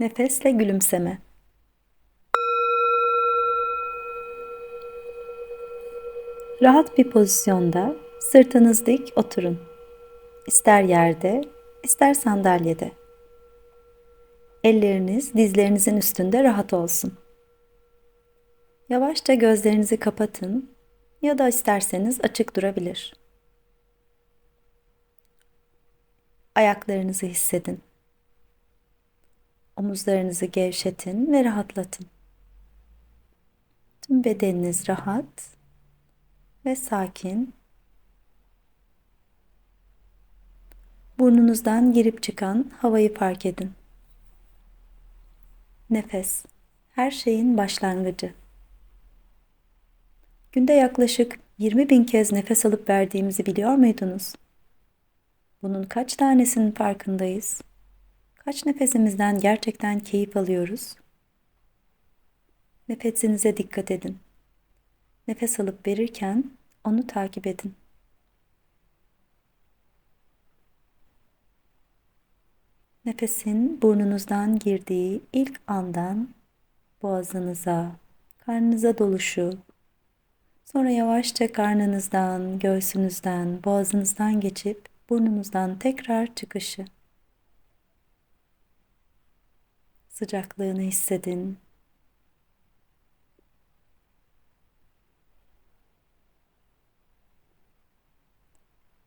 Nefesle gülümseme. Rahat bir pozisyonda sırtınız dik oturun. İster yerde, ister sandalyede. Elleriniz dizlerinizin üstünde rahat olsun. Yavaşça gözlerinizi kapatın ya da isterseniz açık durabilir. Ayaklarınızı hissedin. Omuzlarınızı gevşetin ve rahatlatın. Tüm bedeniniz rahat ve sakin. Burnunuzdan girip çıkan havayı fark edin. Nefes, her şeyin başlangıcı. Günde yaklaşık 20 bin kez nefes alıp verdiğimizi biliyor muydunuz? Bunun kaç tanesinin farkındayız? Kaç nefesimizden gerçekten keyif alıyoruz? Nefesinize dikkat edin. Nefes alıp verirken onu takip edin. Nefesin burnunuzdan girdiği ilk andan boğazınıza, karnınıza doluşu, sonra yavaşça karnınızdan, göğsünüzden, boğazınızdan geçip burnunuzdan tekrar çıkışı. Sıcaklığını hissedin.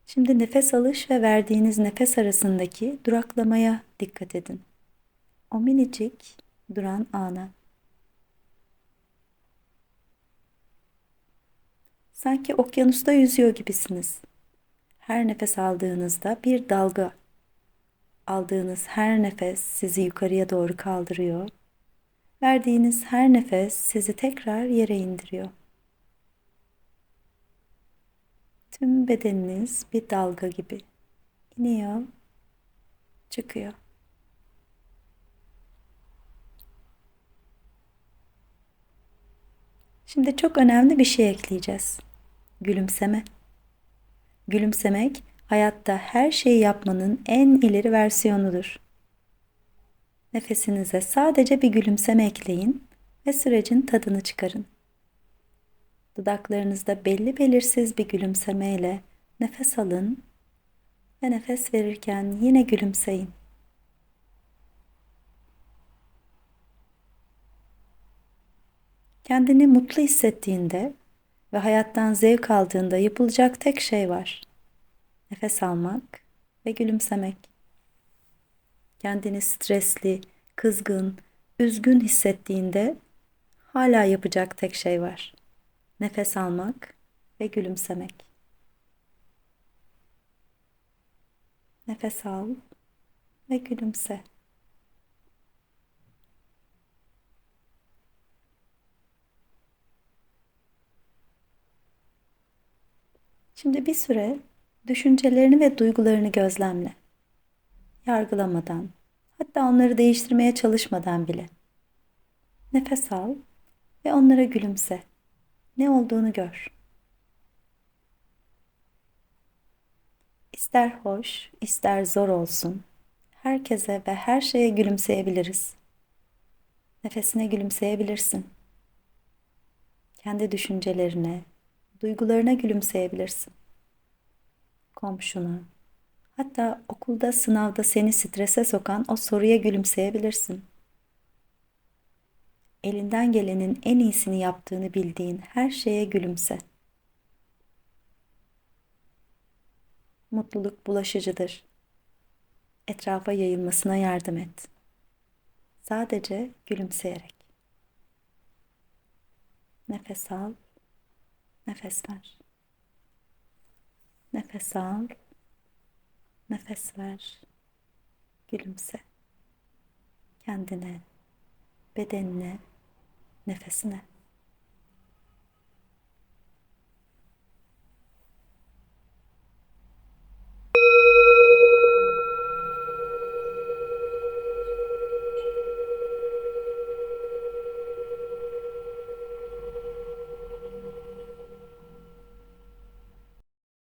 Şimdi nefes alış ve verdiğiniz nefes arasındaki duraklamaya dikkat edin. O minicik duran ana. Sanki okyanusta yüzüyor gibisiniz. Her nefes aldığınızda bir dalga. Aldığınız her nefes sizi yukarıya doğru kaldırıyor. Verdiğiniz her nefes sizi tekrar yere indiriyor. Tüm bedeniniz bir dalga gibi iniyor, çıkıyor. Şimdi çok önemli bir şey ekleyeceğiz. Gülümseme. Gülümsemek hayatta her şeyi yapmanın en ileri versiyonudur. Nefesinize sadece bir gülümseme ekleyin ve sürecin tadını çıkarın. Dudaklarınızda belli belirsiz bir gülümsemeyle nefes alın ve nefes verirken yine gülümseyin. Kendini mutlu hissettiğinde ve hayattan zevk aldığında yapılacak tek şey var. Nefes almak ve gülümsemek. Kendini stresli, kızgın, üzgün hissettiğinde hala yapacak tek şey var. Nefes almak ve gülümsemek. Nefes al ve gülümse. Şimdi bir süre düşüncelerini ve duygularını gözlemle. Yargılamadan, hatta onları değiştirmeye çalışmadan bile. Nefes al ve onlara gülümse. Ne olduğunu gör. İster hoş, ister zor olsun, herkese ve her şeye gülümseyebiliriz. Nefesine gülümseyebilirsin. Kendi düşüncelerine, duygularına gülümseyebilirsin. Komşuna, hatta okulda sınavda seni strese sokan o soruya gülümseyebilirsin. Elinden gelenin en iyisini yaptığını bildiğin her şeye gülümse. Mutluluk bulaşıcıdır. Etrafa yayılmasına yardım et. Sadece gülümseyerek. Nefes al Nefes ver. Nefes al. Nefes ver. Gülümse. Kendine, bedenine, nefesine.